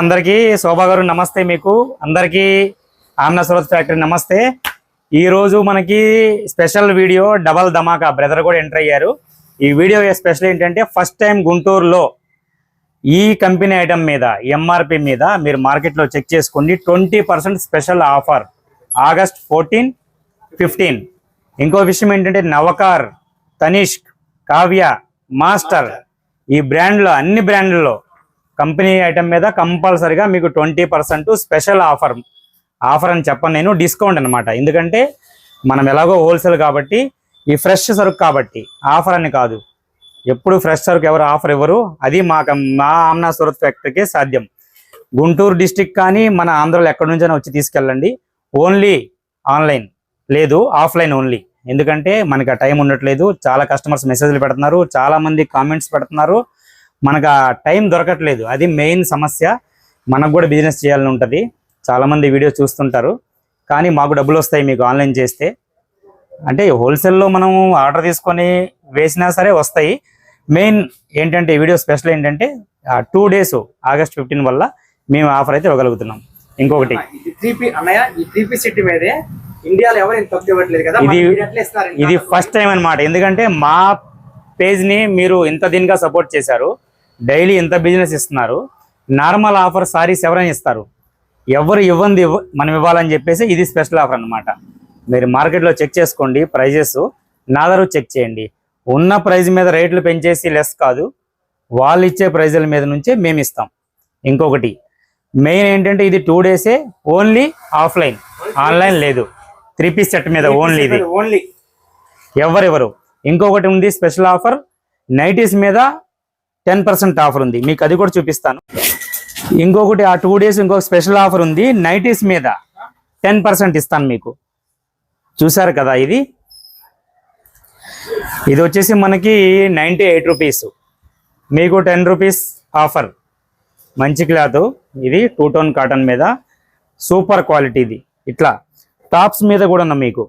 అందరికీ శోభా గారు నమస్తే మీకు. అందరికీ ఆమ్నా సురత్ ఫ్యాక్టరీ నమస్తే. ఈ రోజు మనకి స్పెషల్ వీడియో డబల్ ధమాకా బ్రదర్ కూడా ఎంటర్ అయ్యారు. ఈ వీడియో స్పెషల్ ఏంటంటే ఫస్ట్ టైం గుంటూరులో ఈ కంపెనీ ఐటమ్ మీద ఎంఆర్పి మీద మీరు మార్కెట్లో చెక్ చేసుకోండి. Twenty percent special offer August fourteen fifteen. ఇంకో విషయం ఏంటంటే నవకార్ తనిష్క్ కావ్య మాస్టర్ ఈ బ్రాండ్లో అన్ని బ్రాండ్లలో కంపెనీ ఐటమ్ మీద కంపల్సరిగా మీకు twenty percent special offer offer అని చెప్పను నేను డిస్కౌంట్ అన్నమాట. ఎందుకంటే మనం ఎలాగో హోల్సేల్ కాబట్టి ఈ ఫ్రెష్ సరుకు కాబట్టి ఆఫర్ అని కాదు. ఎప్పుడు ఫ్రెష్ సరుకు ఎవరు ఆఫర్ ఇవ్వరు. అది మా మా ఆమ్నా సూరత్ ఫ్యాక్టరీకే సాధ్యం. గుంటూరు డిస్టిక్ కానీ మన ఆంధ్రలో ఎక్కడి నుంచైనా వచ్చి తీసుకెళ్ళండి. ఓన్లీ ఆన్లైన్ లేదు ఆఫ్లైన్ ఓన్లీ. ఎందుకంటే మనకి ఆ టైం ఉండట్లేదు. చాలా కస్టమర్స్ మెసేజ్లు పెడుతున్నారు. చాలా మంది కామెంట్స్ పెడుతున్నారు. మనకు ఆ టైం దొరకట్లేదు. అది మెయిన్ సమస్య. మనకు కూడా బిజినెస్ చేయాలని ఉంటుంది. చాలా మంది వీడియో చూస్తుంటారు. కానీ మాకు డబ్బులు వస్తాయి మీకు ఆన్లైన్ చేస్తే. అంటే హోల్సేల్లో మనం ఆర్డర్ తీసుకొని వేసినా సరే వస్తాయి. మెయిన్ ఏంటంటే ఈ వీడియో స్పెషల్ ఏంటంటే టూ డేస్ ఆగస్ట్ ఫిఫ్టీన్ వల్ల మేము ఆఫర్ అయితే ఇవ్వగలుగుతున్నాం. ఇంకొకటి. ఇది? ఫస్ట్ టైం అన్నమాట. ఎందుకంటే మా పేజ్ని మీరు ఇంత దీనిగా సపోర్ట్ చేశారు. డైలీ ఇంత బిజినెస్ ఇస్తున్నారు. నార్మల్ ఆఫర్ సారీస్ ఎవరైనా ఇస్తారు. ఎవరు ఇవ్వంది ఇవ్వ మనం ఇవ్వాలని చెప్పేసి ఇది స్పెషల్ ఆఫర్ అన్నమాట. మీరు మార్కెట్లో చెక్ చేసుకోండి ప్రైజెస్ నాదరు చెక్ చేయండి. ఉన్న ప్రైస్ మీద రేట్లు పెంచేసి లెస్ కాదు వాళ్ళు ఇచ్చే ప్రైజుల మీద నుంచే మేము ఇస్తాం. ఇంకొకటి మెయిన్ ఏంటంటే ఇది టూ డేసే ఓన్లీ ఆఫ్లైన్. ఆన్లైన్ లేదు. త్రీ పీస్ సెట్ మీద ఓన్లీ ఇది. ఓన్లీ. ఎవరెవరు? ఇంకొకటి ఉంది స్పెషల్ ఆఫర్. నైటీస్ మీద టెన్ పర్సెంట్ ఆఫర్ ఉంది. మీకు అది కూడా చూపిస్తాను. ఇంకొకటి ఆ టూ డేస్ ఇంకొక స్పెషల్ ఆఫర్ ఉంది. నైటీస్ మీద టెన్ పర్సెంట్ ఇస్తాను మీకు. చూసారు కదా ఇది? ఇది వచ్చేసి మనకి నైంటీ ఎయిట్ రూపీస్ మీకు టెన్ రూపీస్ ఆఫర్ మంచి క్లాత్. ఇది టూ టోన్ కాటన్ మీద. సూపర్ క్వాలిటీ ఇది. ఇట్లా. టాప్స్ మీద కూడా ఉన్న మీకు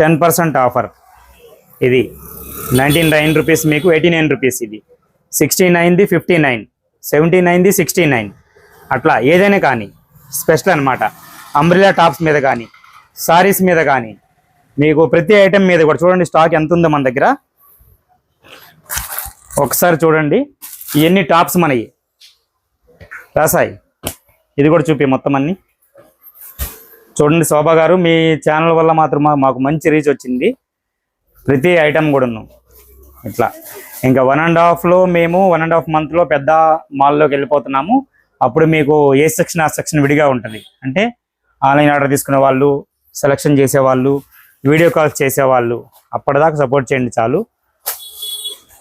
టెన్ పర్సెంట్ ఆఫర్ ఇది. నైన్టీన్ నైన్ రూపీస్ మీకు ఎయిటీ నైన్ రూపీస్ ఇది. సిక్స్టీ నైన్ది ఫిఫ్టీ నైన్ సెవెంటీ నైన్ది సిక్స్టీ నైన్. అట్లా ఏదైనా కానీ స్పెషల్ అనమాట అంబ్రిలా టాప్స్ మీద కానీ సారీస్ మీద కానీ మీకు ప్రతి ఐటెం మీద కూడా చూడండి స్టాక్ ఎంత ఉందో మన దగ్గర. ఒకసారి చూడండి ఇవన్నీ టాప్స్ మనవి. రాసాయి ఇది కూడా చూపి మొత్తం అన్ని. చూడండి శోభ గారు మీ ఛానల్ వల్ల మాత్రం మా- మాకు మంచి రీచ్ వచ్చింది. ప్రతి ఐటమ్ కూడాను. ఇట్లా. ఇంకా వన్ అండ్ హాఫ్లో మేము వన్ అండ్ హాఫ్ మంత్లో పెద్ద మాల్లోకి వెళ్ళిపోతున్నాము. అప్పుడు మీకు ఏ సెక్షన్ ఆ సెక్షన్ విడిగా ఉంటుంది. అంటే ఆన్లైన్ ఆర్డర్ తీసుకునే వాళ్ళు సెలక్షన్ చేసేవాళ్ళు వీడియో కాల్స్ చేసేవాళ్ళు అప్పటిదాకా సపోర్ట్ చేయండి చాలు.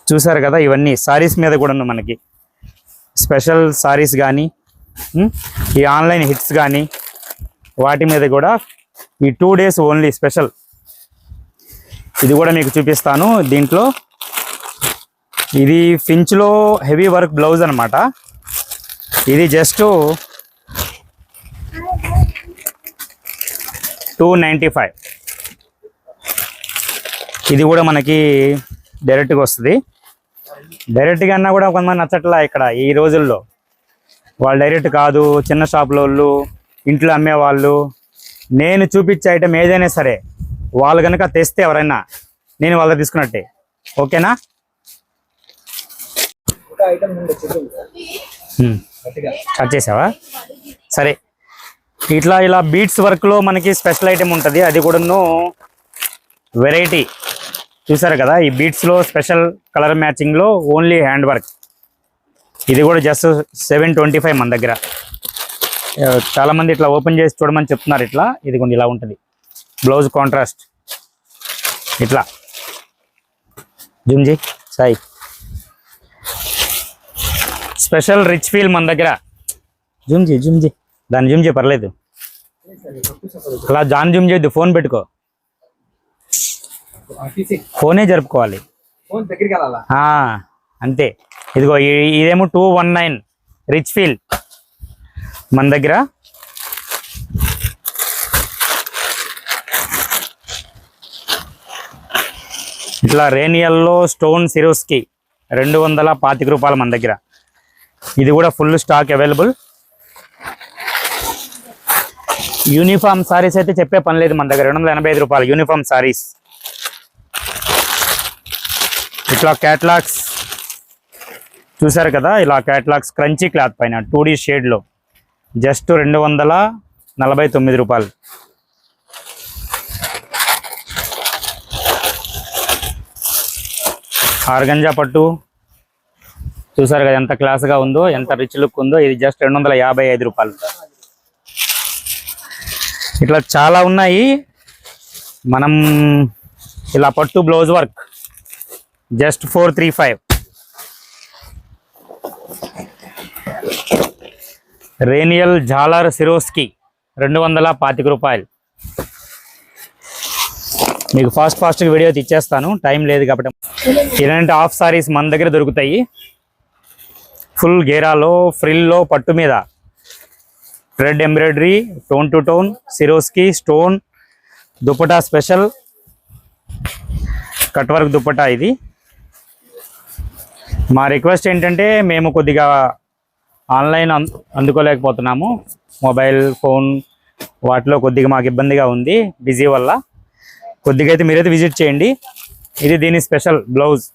చూసారు కదా ఇవన్నీ సారీస్ మీద కూడా మనకి. స్పెషల్ సారీస్ కానీ ఈ ఆన్లైన్ హిట్స్ కానీ వాటి మీద కూడా ఈ టూ డేస్ ఓన్లీ స్పెషల్ ఇది కూడా మీకు చూపిస్తాను. దీంట్లో ఇది ఫించ్లో హెవీ వర్క్ బ్లౌజ్ అనమాట ఇది జస్ట్ టూ నైంటీ ఫైవ్ ఇది కూడా మనకి డైరెక్ట్గా వస్తుంది. డైరెక్ట్గా అన్నా కూడా కొంతమంది నచ్చట్లా ఇక్కడ ఈ రోజుల్లో. వాళ్ళు డైరెక్ట్ కాదు చిన్న షాపుల వాళ్ళు ఇంట్లో అమ్మేవాళ్ళు నేను చూపించే ఐటమ్ ఏదైనా సరే వాళ్ళు కనుక తెస్తే ఎవరైనా నేను వాళ్ళ తీసుకున్నట్టే. ఓకేనా? ఐటమ్ కట్ చేసావా? సరే. ఇట్లా ఇలా బీట్స్ వర్క్లో మనకి స్పెషల్ ఐటమ్ ఉంటుంది. అది కూడాను వెరైటీ చూసారు కదా ఈ బీట్స్లో స్పెషల్ కలర్ మ్యాచింగ్లో ఓన్లీ హ్యాండ్ వర్క్ ఇది కూడా జస్ట్ సెవెన్ ట్వంటీ ఫైవ్ మన దగ్గర. ఆ, చాలా మంది ఇట్లా ఓపెన్ చేసి చూడమని చెప్తున్నారు ఇట్లా. ఇది కొన్ని ఇలా ఉంటుంది. బ్లౌజ్ కాంట్రాస్ట్ ఇట్లా. జుమ్జీ సాయి. స్పెషల్ రిచ్ ఫీల్ మన దగ్గర. జూమ్ చేయి జూమ్ చేయి దాన్ని జూమ్ చేయి పర్లేదు. అలా జాన్ జూమ్ చేయొద్దు ఫోన్ పెట్టుకో. ఫోనే జరుపుకోవాలి. అంతే. ఇదిగో ఇదేమో two one nine rich feel. మన దగ్గర. ఇట్లా రేనియల్లో స్టోన్ సిరోస్కి రెండు వందల పాతిక రూపాయలు మన దగ్గర. ఇది కూడా full stock available uniform sarees అయితే చెప్పే పని లేదు మన దగ్గర. రెండు వందల ఎనభై ఐదు రూపాయలు యూనిఫామ్ సారీస్ ఇట్లా క్యాట్లాగ్స్ చూసారు కదా ఇలా క్యాట్లాగ్స్ క్రంచీ క్లాత్ పైన టూ డీ షేడ్లో జస్ట్ రెండు వందల నలభై తొమ్మిది రూపాయలు. ఆర్గంజా పట్టు చూసారు కదా ఎంత క్లాస్గా ఉందో ఎంత రిచ్ లుక్ ఉందో ఇది జస్ట్ రెండు వందల యాభై ఐదు రూపాయలు. ఇట్లా చాలా ఉన్నాయి. మనం ఇలా పట్టు blouse work just four three five రేనియల్ జాలర్ సిరోస్కి రెండు వందల పాతిక రూపాయలు. మీకు ఫాస్ట్ ఫాస్ట్గా వీడియో ఇచ్చేస్తాను టైం లేదు కాబట్టి. ఇలాంటి హాఫ్ సారీస్ మన దగ్గర దొరుకుతాయి. ఫుల్ గేరాలో ఫ్రిల్లో పట్టు మీద. Red embroidery tone to tone Swarovski stone dupatta special cut work dupatta ఇది. మా రిక్వెస్ట్ ఏంటంటే మేము కొద్దిగా ఆన్లైన్ అందుకోలేకపోతున్నాము. మొబైల్ ఫోన్ వాటిలో కొద్దిగా మాకు ఇబ్బందిగా ఉంది బిజీ వల్ల. కొద్దిగా అయితే మీరైతే విజిట్ చేయండి. ఇది దీని స్పెషల్ బ్లౌజ్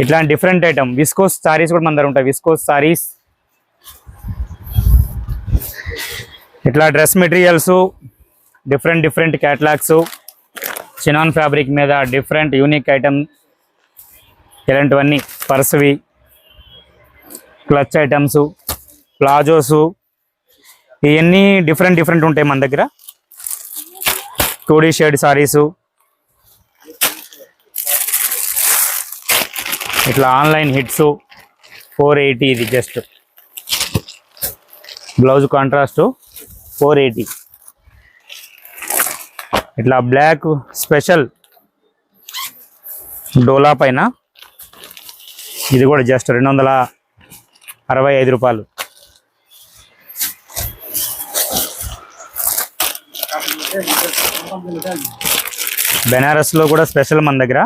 ఇట్లాంటి డిఫరెంట్ ఐటమ్ విస్కోస్ సారీస్ కూడా మన దగ్గర ఉంటాయి. విస్కోస్ సారీస్ ఇట్లా dress materials different different catalogues chinon fabric మీద డిఫరెంట్ యూనిక్ ఐటమ్ ఇలాంటివన్నీ పర్సువి క్లచ్ ఐటమ్స్ ప్లాజోసు ఇవన్నీ డిఫరెంట్ డిఫరెంట్ ఉంటాయి మన దగ్గర. టూడీ షేడ్ సారీసు ఇట్లా ఆన్లైన్ హిట్స్ ఫోర్ ఎయిటీ ఇది just. Blouse contrast four eighty. ఇట్లా బ్లాక్ స్పెషల్ డోలా పైన ఇది కూడా జస్ట్ రెండు వందల అరవై ఐదు రూపాయలు. బెనారస్లో కూడా స్పెషల్ మన దగ్గర.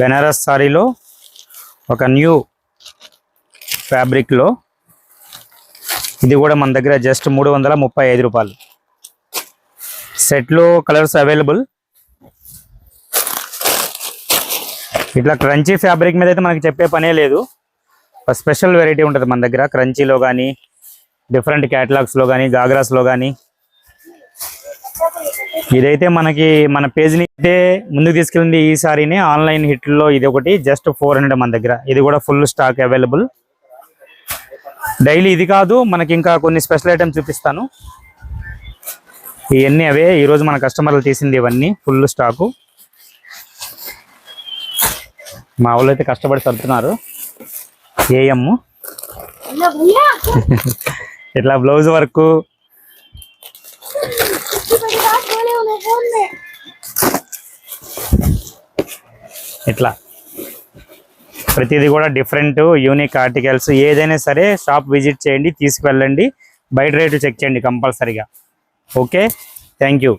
బెనారస్ సారీలో ఒక న్యూ ఫ్యాబ్రిక్లో ఇది కూడా మన దగ్గర జస్ట్ మూడు వందల ముప్పై ఐదు రూపాయలు. సెట్లో కలర్స్ అవైలబుల్. ఇట్లా క్రంచీ ఫ్యాబ్రిక్ మీద అయితే మనకి చెప్పే పనే లేదు. స్పెషల్ వెరైటీ ఉంటుంది మన దగ్గర. క్రంచీలో కానీ డిఫరెంట్ క్యాటలాగ్స్లో కానీ గాగ్రాస్లో కానీ ఇదైతే మనకి మన పేజ్ని అయితే ముందుకు తీసుకెళ్ళింది ఈ సారీని. ఆన్లైన్ హిట్లో ఇది ఒకటి జస్ట్ ఫోర్ హండ్రెడ్ మన దగ్గర. ఇది కూడా ఫుల్ స్టాక్ అవైలబుల్. డైలీ ఇది కాదు మనకి ఇంకా కొన్ని స్పెషల్ ఐటమ్స్ చూపిస్తాను. ఇవన్నీ అవే. ఈరోజు మన కస్టమర్లు తీసింది ఇవన్నీ ఫుల్ స్టాకు. మా వాళ్ళు అయితే కష్టపడి సర్దుతున్నారు. ఏఎం. ఇట్లా బ్లౌజ్ వర్క్? ఇట్లా. ప్రతిదీ కూడా డిఫరెంట్ యూనిక్ ఆర్టికల్స్ ఏదైనా సరే షాప్ విజిట్ చేయండి తీసుకువెళ్ళండి. బయట రేటు చెక్ చేయండి కంపల్సరీగా. Okay thank you